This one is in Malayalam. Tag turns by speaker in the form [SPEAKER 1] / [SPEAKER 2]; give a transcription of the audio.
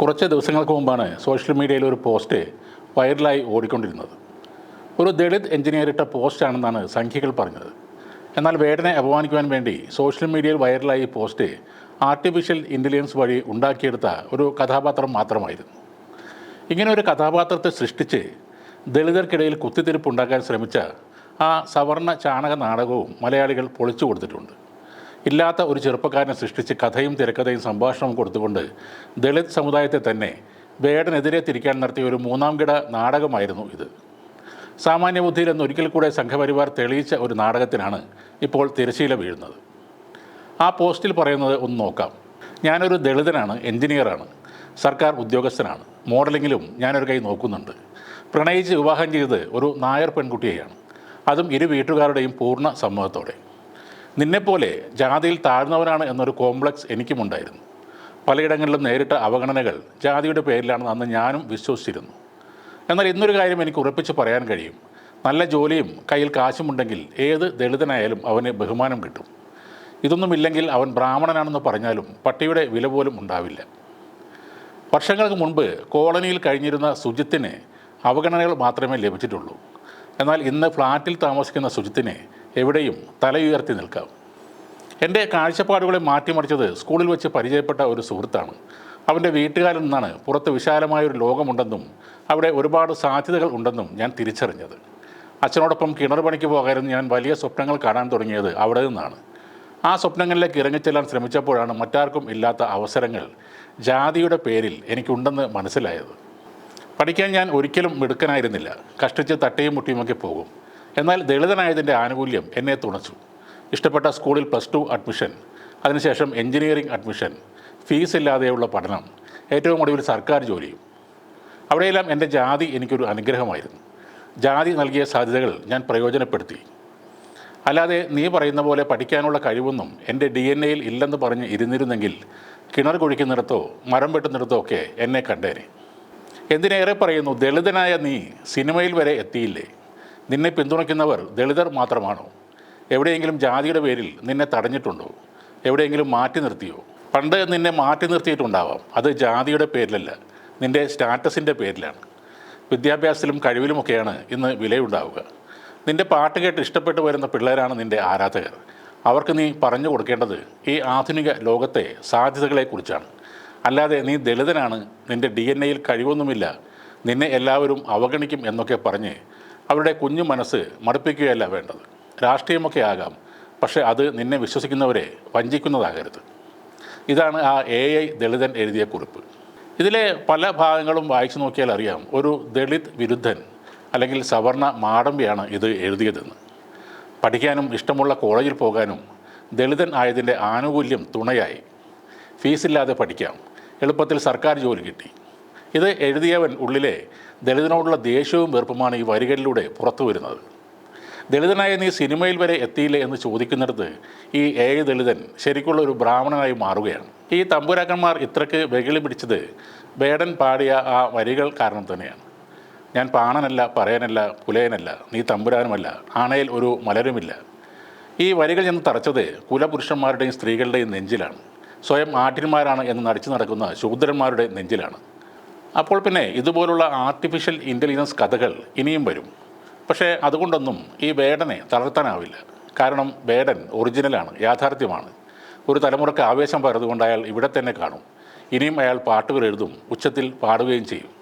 [SPEAKER 1] കുറച്ച് ദിവസങ്ങൾക്ക് മുമ്പാണ് സോഷ്യൽ മീഡിയയിൽ ഒരു പോസ്റ്റ് വൈറലായി ഓടിക്കൊണ്ടിരുന്നത്. ഒരു ദളിത് എഞ്ചിനീയർ ഇട്ട പോസ്റ്റാണെന്നാണ് സംഖ്യകൾ പറഞ്ഞത്. എന്നാൽ വേടനെ അപമാനിക്കുവാൻ വേണ്ടി സോഷ്യൽ മീഡിയയിൽ വൈറലായി പോസ്റ്റ് ആർട്ടിഫിഷ്യൽ ഇന്റലിജൻസ് വഴി ഉണ്ടാക്കിയെടുത്ത ഒരു കഥാപാത്രം മാത്രമായിരുന്നു. ഇങ്ങനെ ഒരു കഥാപാത്രത്തെ സൃഷ്ടിച്ച് ദളിതർക്കിടയിൽ കുത്തിത്തിരിപ്പ് ഉണ്ടാക്കാൻ ശ്രമിച്ച ആ സവർണ ചാണക നാടകവും മലയാളികൾ പൊളിച്ചു കൊടുത്തിട്ടുണ്ട്. ഇല്ലാത്ത ഒരു ചെറുപ്പക്കാരനെ സൃഷ്ടിച്ച് കഥയും തിരക്കഥയും സംഭാഷണവും കൊടുത്തുകൊണ്ട് ദളിത് സമുദായത്തെ തന്നെ വേടനെതിരെ തിരിക്കാൻ നടത്തിയ ഒരു മൂന്നാം കിട നാടകമായിരുന്നു ഇത്. സാമാന്യ ബുദ്ധിയിൽ നിന്ന് ഒരിക്കൽ കൂടെ സംഘപരിവാർ തെളിയിച്ച ഒരു നാടകത്തിനാണ് ഇപ്പോൾ തിരശീല വീഴുന്നത്. ആ പോസ്റ്റിൽ പറയുന്നത് ഒന്ന് നോക്കാം. ഞാനൊരു ദളിതനാണ് എഞ്ചിനീയറാണ് സർക്കാർ ഉദ്യോഗസ്ഥനാണ്. മോഡലിങ്ങിലും ഞാനൊരു കൈ നോക്കുന്നുണ്ട്. പ്രണയിച്ച് വിവാഹം ചെയ്തത് ഒരു നായർ പെൺകുട്ടിയെയാണ്. അതും ഇരു വീട്ടുകാരുടെയും പൂർണ സമ്മതത്തോടെ. നിന്നെപ്പോലെ ജാതിയിൽ താഴ്ന്നവനാണ് എന്നൊരു കോംപ്ലക്സ് എനിക്കുമുണ്ടായിരുന്നു. പലയിടങ്ങളിലും നേരിട്ട അവഗണനകൾ ജാതിയുടെ പേരിലാണെന്ന് അന്ന് ഞാനും വിശ്വസിച്ചിരുന്നു. എന്നാൽ ഇന്നൊരു കാര്യം എനിക്ക് ഉറപ്പിച്ച് പറയാൻ കഴിയും. നല്ല ജോലിയും കയ്യിൽ കാശുമുണ്ടെങ്കിൽ ഏത് ദളിതനായാലും അവന് ബഹുമാനം കിട്ടും. ഇതൊന്നുമില്ലെങ്കിൽ അവൻ ബ്രാഹ്മണനാണെന്ന് പറഞ്ഞാലും പട്ടിയുടെ വില പോലും ഉണ്ടാവില്ല. വർഷങ്ങൾക്ക് മുൻപ് കോളനിയിൽ കഴിഞ്ഞിരുന്ന സുജിത്തിന് അവഗണനകൾ മാത്രമേ ലഭിച്ചിട്ടുള്ളൂ. എന്നാൽ ഇന്ന് ഫ്ലാറ്റിൽ താമസിക്കുന്ന സുജിത്തിനെ എവിടെയും തലയുയർത്തി നിൽക്കാം. എന്റെ കാഴ്ചപ്പാടുകളെ മാറ്റിമറിച്ചത് സ്കൂളിൽ വെച്ച് പരിചയപ്പെട്ട ഒരു സുഹൃത്താണ്. അവന്റെ വീട്ടുകാരിൽ നിന്നാണ് പുറത്ത് വിശാലമായ ഒരു ലോകമുണ്ടെന്നും അവിടെ ഒരുപാട് സാധ്യതകൾ ഉണ്ടെന്നും ഞാൻ തിരിച്ചറിഞ്ഞത്. അച്ഛനോടൊപ്പം കിണർ പണിക്ക് പോകാനും ഞാൻ വലിയ സ്വപ്നങ്ങൾ കാണാൻ തുടങ്ങിയത് അവിടെ നിന്നാണ്. ആ സ്വപ്നങ്ങളിലേക്ക് ഇറങ്ങിച്ചെല്ലാൻ ശ്രമിച്ചപ്പോഴാണ് മറ്റാർക്കും ഇല്ലാത്ത അവസരങ്ങൾ ജാതിയുടെ പേരിൽ എനിക്കുണ്ടെന്ന് മനസ്സിലായത്. പഠിക്കാൻ ഞാൻ ഒരിക്കലും മിടുക്കനായിരുന്നില്ല. കഷ്ടിച്ച് തട്ടയും മുട്ടിയുമൊക്കെ പോകും. എന്നാൽ ദളിതനായതിന്റെ ആനുകൂല്യം എന്നെ തുണച്ചു. ഇഷ്ടപ്പെട്ട സ്കൂളിൽ പ്ലസ് ടു അഡ്മിഷൻ അതിനുശേഷം എഞ്ചിനീയറിംഗ് അഡ്മിഷൻ ഫീസ് ഇല്ലാതെയുള്ള പഠനം ഏറ്റവും ഒടുവിൽ സർക്കാർ ജോലിയും അവിടെയെല്ലാം എന്റെ ജാതി എനിക്കൊരു അനുഗ്രഹമായിരുന്നു. ജാതി നൽകിയ സാധ്യതകൾ ഞാൻ പ്രയോജനപ്പെടുത്തി. അല്ലാതെ നീ പറയുന്ന പോലെ പഠിക്കാനുള്ള കഴിവൊന്നും എന്റെ ഡി എൻ എയിൽ ഇല്ലെന്ന് പറഞ്ഞ് ഇരുന്നിരുന്നെങ്കിൽ കിണർ കുഴിക്കുന്നിടത്തോ മരം വെട്ടുന്നിടത്തോ ഒക്കെ എന്നെ കണ്ടേനെ. എന്തിനേറെ പറയുന്നു ദളിതനായ നീ സിനിമയിൽ വരെ എത്തിയില്ലേ? നിന്നെ പിന്തുണയ്ക്കുന്നവർ ദളിതർ മാത്രമാണോ? എവിടെയെങ്കിലും ജാതിയുടെ പേരിൽ നിന്നെ തടഞ്ഞിട്ടുണ്ടോ? എവിടെയെങ്കിലും മാറ്റി നിർത്തിയോ? പണ്ട് നിന്നെ മാറ്റി നിർത്തിയിട്ടുണ്ടാവാം. അത് ജാതിയുടെ പേരിലല്ല നിന്റെ സ്റ്റാറ്റസിന്റെ പേരിലാണ്. വിദ്യാഭ്യാസത്തിലും കഴിവിലുമൊക്കെയാണ് ഇന്ന് വിലയുണ്ടാവുക. നിന്റെ പാട്ട് കേട്ട് ഇഷ്ടപ്പെട്ടു വരുന്ന പിള്ളേരാണ് നിന്റെ ആരാധകർ. അവർക്ക് നീ പറഞ്ഞു കൊടുക്കേണ്ടത് ഈ ആധുനിക ലോകത്തെ സാധ്യതകളെക്കുറിച്ചാണ്. അല്ലാതെ നീ ദളിതനാണ് നിന്റെ ഡി എൻ എയിൽ കഴിവൊന്നുമില്ല നിന്നെ എല്ലാവരും അവഗണിക്കും എന്നൊക്കെ പറഞ്ഞ് അവരുടെ കുഞ്ഞു മനസ്സ് മടുപ്പിക്കുകയല്ല വേണ്ടത്. രാഷ്ട്രീയമൊക്കെ ആകാം. പക്ഷേ അത് നിന്നെ വിശ്വസിക്കുന്നവരെ വഞ്ചിക്കുന്നതാകരുത്. ഇതാണ് ആ എ ഐ ദളിതൻ എഴുതിയ കുറിപ്പ്. ഇതിലെ പല ഭാഗങ്ങളും വായിച്ചു നോക്കിയാൽ അറിയാം. ഒരു ദളിത് വിരുദ്ധൻ അല്ലെങ്കിൽ സവർണ മാടമ്പിയാണ് ഇത് എഴുതിയതെന്ന്. പഠിക്കാനും ഇഷ്ടമുള്ള കോളേജിൽ പോകാനും ദളിതൻ ആയതിന്റെ ആനുകൂല്യം തുണയായി. ഫീസില്ലാതെ പഠിക്കാം. എളുപ്പത്തിൽ സർക്കാർ ജോലി കിട്ടി. ഇത് എഴുതിയവൻ ഉള്ളിലെ ദളിതനോടുള്ള ദേഷ്യവും വെറുപ്പുമാണ് ഈ വരികളിലൂടെ പുറത്തു വരുന്നത്. ദളിതനായ നീ സിനിമയിൽ വരെ എത്തിയില്ലേ എന്ന് ചോദിക്കുന്നിടത്ത് ഈ ഏഴ് ദളിതൻ ശരിക്കുള്ള ഒരു ബ്രാഹ്മണനായി മാറുകയാണ്. ഈ തമ്പുരാക്കന്മാർ ഇത്രയ്ക്ക് വെകിളി പിടിച്ചത് വേടൻ പാടിയ ആ വരികൾ കാരണം തന്നെയാണ്. ഞാൻ പാണനല്ല പറയനല്ല പുലയനല്ല നീ തമ്പുരാനുമല്ല ആണയിൽ ഒരു മലരുമില്ല. ഈ വരികൾ എന്ന് തറച്ചത് കുലപുരുഷന്മാരുടെയും സ്ത്രീകളുടെയും നെഞ്ചിലാണ്. സ്വയം ആട്ടിന്മാരാണ് എന്ന് നടിച്ചു നടക്കുന്ന ശൂദ്രന്മാരുടെ നെഞ്ചിലാണ്. അപ്പോൾ പിന്നെ ഇതുപോലുള്ള ആർട്ടിഫിഷ്യൽ ഇന്റലിജൻസ് കഥകൾ ഇനിയും വരും. പക്ഷേ അതുകൊണ്ടൊന്നും ഈ വേടനെ തളർത്താനാവില്ല. കാരണം വേടൻ ഒറിജിനലാണ് യാഥാർത്ഥ്യമാണ്. ഒരു തലമുറയ്ക്ക് ആവേശം പകർന്നുകൊണ്ട് അയാൾ ഇവിടെ തന്നെ കാണും. ഇനിയും അയാൾ പാട്ടുകൾ എഴുതും ഉച്ചത്തിൽ പാടുകയും ചെയ്യും.